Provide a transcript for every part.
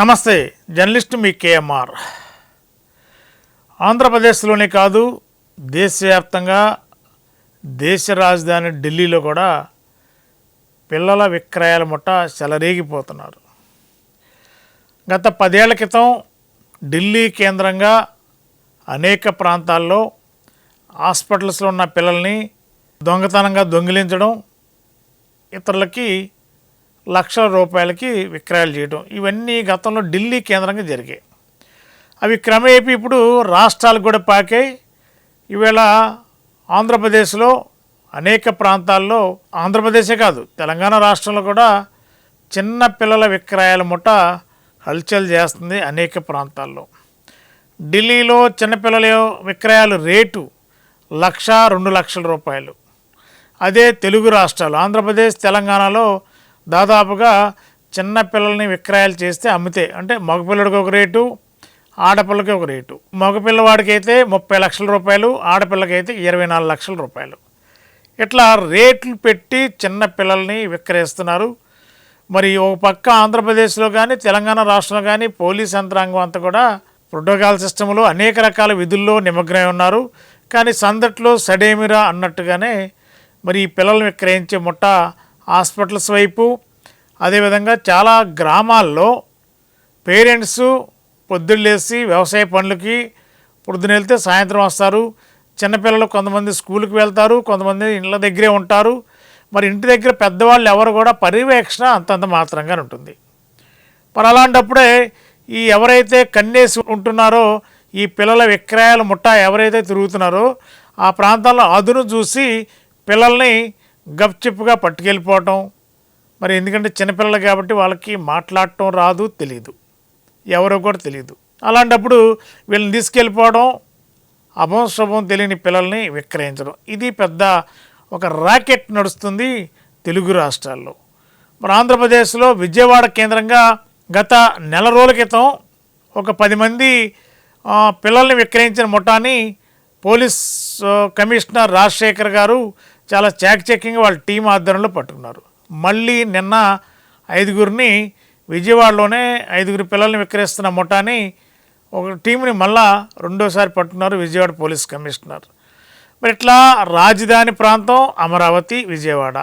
నమస్తే జర్నలిస్ట్ మీ కేఎంఆర్. ఆంధ్రప్రదేశ్లోనే కాదు దేశవ్యాప్తంగా దేశ రాజధాని ఢిల్లీలో కూడా పిల్లల విక్రయాల ముట్ట చెలరేగిపోతున్నారు. గత పదేళ్ళ క్రితం ఢిల్లీ కేంద్రంగా అనేక ప్రాంతాల్లో హాస్పిటల్స్లో ఉన్న పిల్లల్ని దొంగతనంగా దొంగిలించడం ఇతరులకి లక్షల రూపాయలకి విక్రయాలు చేయడం ఇవన్నీ గతంలో ఢిల్లీ కేంద్రంగా జరిగాయి. అవి క్రమేపీ ఇప్పుడు రాష్ట్రాలకు కూడా పాకాయి. ఈవేళ ఆంధ్రప్రదేశ్లో అనేక ప్రాంతాల్లో ఆంధ్రప్రదేశే కాదు తెలంగాణ రాష్ట్రంలో కూడా చిన్న పిల్లల విక్రయాల ముఠ హల్చల్ చేస్తుంది అనేక ప్రాంతాల్లో. ఢిల్లీలో చిన్నపిల్లల విక్రయాలు రేటు లక్ష రెండు లక్షల రూపాయలు. అదే తెలుగు రాష్ట్రాలు ఆంధ్రప్రదేశ్ తెలంగాణలో దాదాపుగా చిన్నపిల్లల్ని విక్రయాలు చేస్తే అమ్మితే అంటే మగపిల్లడికి ఒక రేటు ఆడపిల్లకి ఒక రేటు. మగపిల్లవాడికి అయితే ముప్పై లక్షల రూపాయలు ఆడపిల్లకైతే ఇరవై నాలుగు లక్షల రూపాయలు. ఇట్లా రేట్లు పెట్టి చిన్న పిల్లల్ని విక్రయిస్తున్నారు. మరి ఒక పక్క ఆంధ్రప్రదేశ్లో కానీ తెలంగాణ రాష్ట్రంలో కానీ పోలీస్ యంత్రాంగం అంతా కూడా ప్రోటోకాల్ సిస్టంలో అనేక రకాల విధుల్లో నిమగ్నమై ఉన్నారు. కానీ సందట్లో సడేమిరా అన్నట్టుగానే మరి ఈ పిల్లల్ని విక్రయించే ముఠా హాస్పిటల్స్ వైపు. అదేవిధంగా చాలా గ్రామాల్లో పేరెంట్స్ పొద్దుళ్ళేసి వ్యవసాయ పనులకి పొద్దున వెళ్తే సాయంత్రం వస్తారు. చిన్నపిల్లలు కొంతమంది స్కూల్కి వెళ్తారు కొంతమంది ఇళ్ళ దగ్గరే ఉంటారు. మరి ఇంటి దగ్గర పెద్దవాళ్ళు ఎవరు కూడా పర్యవేక్షణ అంతంత మాత్రంగానే ఉంటుంది. మరి అలాంటప్పుడే ఈ ఎవరైతే కన్నేసి ఉంటున్నారో ఈ పిల్లల విక్రయాల ముఠా ఎవరైతే తిరుగుతున్నారో ఆ ప్రాంతాల్లో అదును చూసి పిల్లల్ని గప్చిప్గా పట్టుకెళ్ళిపోవటం. మరి ఎందుకంటే చిన్నపిల్లలు కాబట్టి వాళ్ళకి మాట్లాడటం రాదు తెలియదు ఎవరో కూడా తెలియదు అలాంటప్పుడు వీళ్ళని తీసుకెళ్ళిపోవడం అభం శుభం తెలియని పిల్లల్ని విక్రయించడం. ఇది పెద్ద ఒక ర్యాకెట్ నడుస్తుంది తెలుగు రాష్ట్రాల్లో. మన ఆంధ్రప్రదేశ్లో విజయవాడ కేంద్రంగా గత నెల రోజుల క్రితం ఒక పది మంది పిల్లల్ని విక్రయించిన ముఠాని పోలీస్ కమిషనర్ రాజశేఖర్ గారు చాలా చాకచక్యంగా వాళ్ళ టీం ఆధ్వర్యంలో పట్టుకున్నారు. మళ్ళీ నిన్న ఐదుగురిని విజయవాడలోనే ఐదుగురు పిల్లల్ని విక్రయిస్తున్న ముఠాని ఒక టీంని మళ్ళా రెండోసారి పట్టుకున్నారు విజయవాడ పోలీస్ కమిషనర్. మరి ఇట్లా రాజధాని ప్రాంతం అమరావతి విజయవాడ.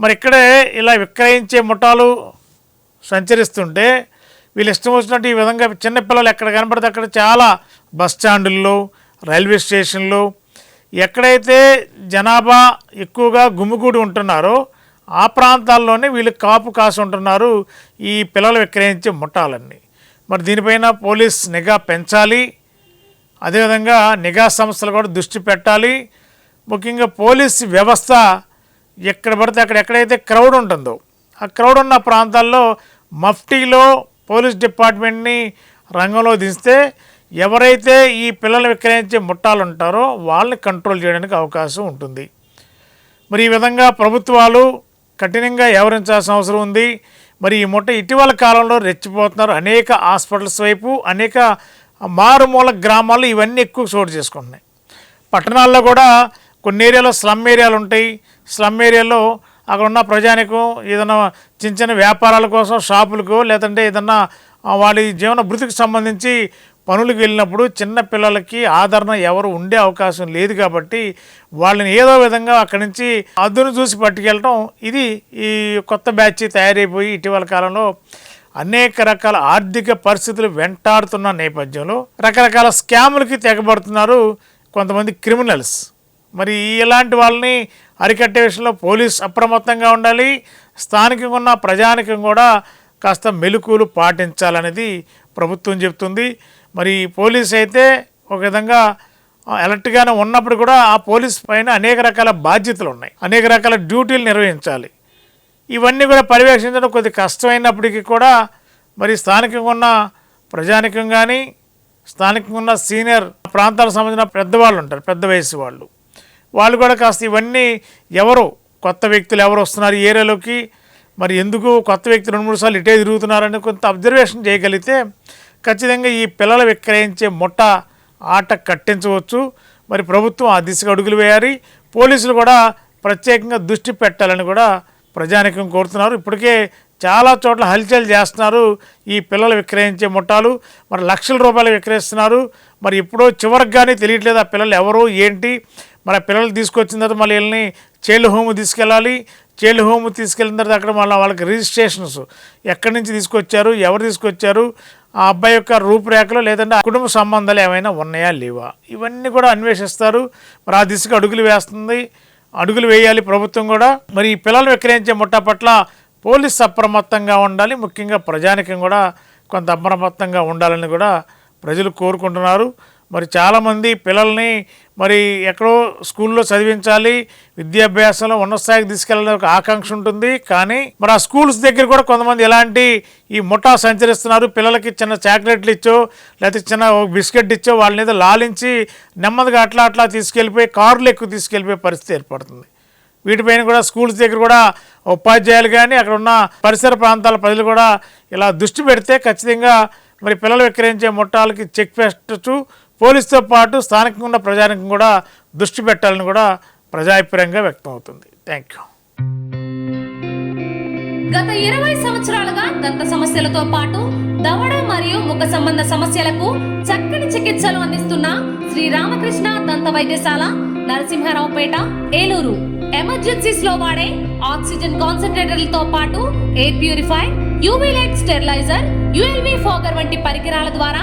మరి ఇక్కడే ఇలా విక్రయించే ముఠాలు సంచరిస్తుంటే వీళ్ళు ఇష్టం వచ్చినట్టు ఈ విధంగా చిన్నపిల్లలు ఎక్కడ కనపడితే అక్కడ చాలా బస్ స్టాండుల్లో రైల్వే స్టేషన్లో ఎక్కడైతే జనాభా ఎక్కువగా గుమ్మిగూడి ఉంటున్నారో ఆ ప్రాంతాల్లోనే వీళ్ళు కాపు కాసి ఉంటున్నారు ఈ పిల్లలు విక్రయించే ముఠాలన్నీ. మరి దీనిపైన పోలీస్ నిఘా పెంచాలి అదేవిధంగా నిఘా సంస్థలు కూడా దృష్టి పెట్టాలి. ముఖ్యంగా పోలీస్ వ్యవస్థ ఎక్కడ పడితే అక్కడ ఎక్కడైతే క్రౌడ్ ఉంటుందో ఆ క్రౌడ్ ఉన్న ప్రాంతాల్లో మఫ్టీలో పోలీస్ డిపార్ట్మెంట్ని రంగంలో దిస్తే ఎవరైతే ఈ పిల్లలు విక్రయించే ముఠాలు ఉంటారో వాళ్ళని కంట్రోల్ చేయడానికి అవకాశం ఉంటుంది. మరి ఈ విధంగా ప్రభుత్వాలు కఠినంగా వ్యవహరించాల్సిన అవసరం ఉంది. మరి ఈ ముఠ ఇటీవల కాలంలో రెచ్చిపోతున్నారు. అనేక హాస్పిటల్స్ వైపు అనేక మారుమూల గ్రామాలు ఇవన్నీ ఎక్కువ చోటు చేసుకుంటున్నాయి. పట్టణాల్లో కూడా కొన్ని ఏరియాలో స్లమ్ ఏరియాలు ఉంటాయి. స్లమ్ ఏరియాలో అక్కడ ఉన్న ప్రజానికం ఏదైనా చిన్న చిన్న వ్యాపారాల కోసం షాపులకు లేదంటే ఏదన్నా వాళ్ళ జీవన భృతికి సంబంధించి పనులకు వెళ్ళినప్పుడు చిన్న పిల్లలకి ఆదరణ ఎవరు ఉండే అవకాశం లేదు కాబట్టి వాళ్ళని ఏదో విధంగా అక్కడి నుంచి అద్దును చూసి పట్టుకెళ్ళటం ఇది ఈ కొత్త బ్యాచ్ తయారైపోయి ఇటీవల కాలంలో అనేక రకాల ఆర్థిక పరిస్థితులు వెంటాడుతున్న నేపథ్యంలో రకరకాల స్కాములకి తెగబడుతున్నారు కొంతమంది క్రిమినల్స్. మరి ఇలాంటి వాళ్ళని అరికట్టే విషయంలో పోలీస్ అప్రమత్తంగా ఉండాలి స్థానికంగా ఉన్న ప్రజానికం కూడా కాస్త మెలకువలు పాటించాలనేది ప్రభుత్వం చెప్తుంది మరి పోలీస్ అయితే ఒక విధంగా అలర్ట్గానే ఉన్నప్పుడు కూడా ఆ పోలీస్ పైన అనేక రకాల బాధ్యతలు ఉన్నాయి. అనేక రకాల డ్యూటీలు నిర్వహించాలి. ఇవన్నీ కూడా పర్యవేక్షించడం కొద్ది కష్టమైనప్పటికీ కూడా మరి స్థానికంగా ఉన్న ప్రజానికం కానీ స్థానికంగా ఉన్న సీనియర్ ప్రాంతాలకు సంబంధించిన పెద్దవాళ్ళు ఉంటారు పెద్ద వయసు వాళ్ళు. వాళ్ళు కూడా కాస్త ఇవన్నీ ఎవరు కొత్త వ్యక్తులు ఎవరు వస్తున్నారు ఈ ఏరియాలోకి మరి ఎందుకు కొత్త వ్యక్తులు రెండు మూడు సార్లు ఇటే తిరుగుతున్నారని కొంత అబ్జర్వేషన్ చేయగలిగితే ఖచ్చితంగా ఈ పిల్లలు విక్రయించే ముఠ ఆట కట్టించవచ్చు. మరి ప్రభుత్వం ఆ దిశగా అడుగులు వేయాలి. పోలీసులు కూడా ప్రత్యేకంగా దృష్టి పెట్టాలని కూడా ప్రజానికం కోరుతున్నారు. ఇప్పటికే చాలా చోట్ల హల్చల్ చేస్తున్నారు ఈ పిల్లలు విక్రయించే ముఠాలు. మరి లక్షల రూపాయలు విక్రయిస్తున్నారు. మరి ఎప్పుడో చివరికి కానీ తెలియట్లేదు ఆ పిల్లలు ఎవరు ఏంటి? మరి ఆ పిల్లలు తీసుకొచ్చిన తర్వాత మళ్ళీ వీళ్ళని చైల్డ్ హోమ్ తీసుకెళ్ళాలి. చైల్డ్ హోమ్ తీసుకెళ్ళిన తర్వాత అక్కడ మళ్ళీ వాళ్ళకి రిజిస్ట్రేషన్స్ ఎక్కడి నుంచి తీసుకొచ్చారు ఎవరు తీసుకొచ్చారు ఆ అబ్బాయి యొక్క రూపురేఖలు లేదంటే ఆ కుటుంబ సంబంధాలు ఏమైనా ఉన్నాయా లేవా? ఇవన్నీ కూడా అన్వేషిస్తారు. మరి ఆ దిశగా అడుగులు వేస్తుంది. అడుగులు వేయాలి ప్రభుత్వం కూడా. మరి ఈ పిల్లలు విక్రయించే ముఠా పట్ల పోలీస్ అప్రమత్తంగా ఉండాలి. ముఖ్యంగా ప్రజానికం కూడా కొంత అప్రమత్తంగా ఉండాలని కూడా ప్రజలు కోరుకుంటున్నారు. మరి చాలామంది పిల్లల్ని మరి ఎక్కడో స్కూల్లో చదివించాలి విద్యాభ్యాసంలో ఉన్న స్థాయికి తీసుకెళ్ళాలని ఒక ఆకాంక్ష ఉంటుంది. కానీ మరి ఆ స్కూల్స్ దగ్గర కూడా కొంతమంది ఎలాంటి ఈ ముఠా సంచరిస్తున్నారు? పిల్లలకి చిన్న చాక్లెట్లు ఇచ్చో లేకపోతే చిన్న బిస్కెట్ ఇచ్చో వాళ్ళని ఏదో లాలించి నెమ్మదిగా అట్లా అట్లా తీసుకెళ్ళిపోయి కార్లు ఎక్కువ తీసుకెళ్ళిపోయే పరిస్థితి ఏర్పడుతుంది. వీటిపైన కూడా స్కూల్స్ దగ్గర కూడా ఉపాధ్యాయులు కానీ అక్కడ ఉన్న పరిసర ప్రాంతాల ప్రజలు కూడా ఇలా దృష్టి పెడితే ఖచ్చితంగా మరి పిల్లలు విక్రయించే ముఠాలకి చెక్ పెట్టచ్చు. పోలీసుతో పాటు స్థానికంగా ఉన్న ప్రజానికం కూడా దృష్టి పెట్టాలని కూడా ప్రజాభిప్రాయంగా వ్యక్తం అవుతుంది థ్యాంక్ యూ గత ఇరవై సంవత్సరాలుగా దంత సమస్యలతో పాటు దవడ మరియు ముఖ సంబంధ సమస్యలకు చక్కని చికిత్సలు అందిస్తున్న శ్రీ రామకృష్ణ దంత వైద్యశాల నరసింహారావుపేట ఏలూరు. ఎమర్జెన్సీస్లో వాడే ఆక్సిజన్ కాన్సన్ట్రేటర్లతో పాటు air purify UV light steriliser ULV fogger వంటి పరికరాల ద్వారా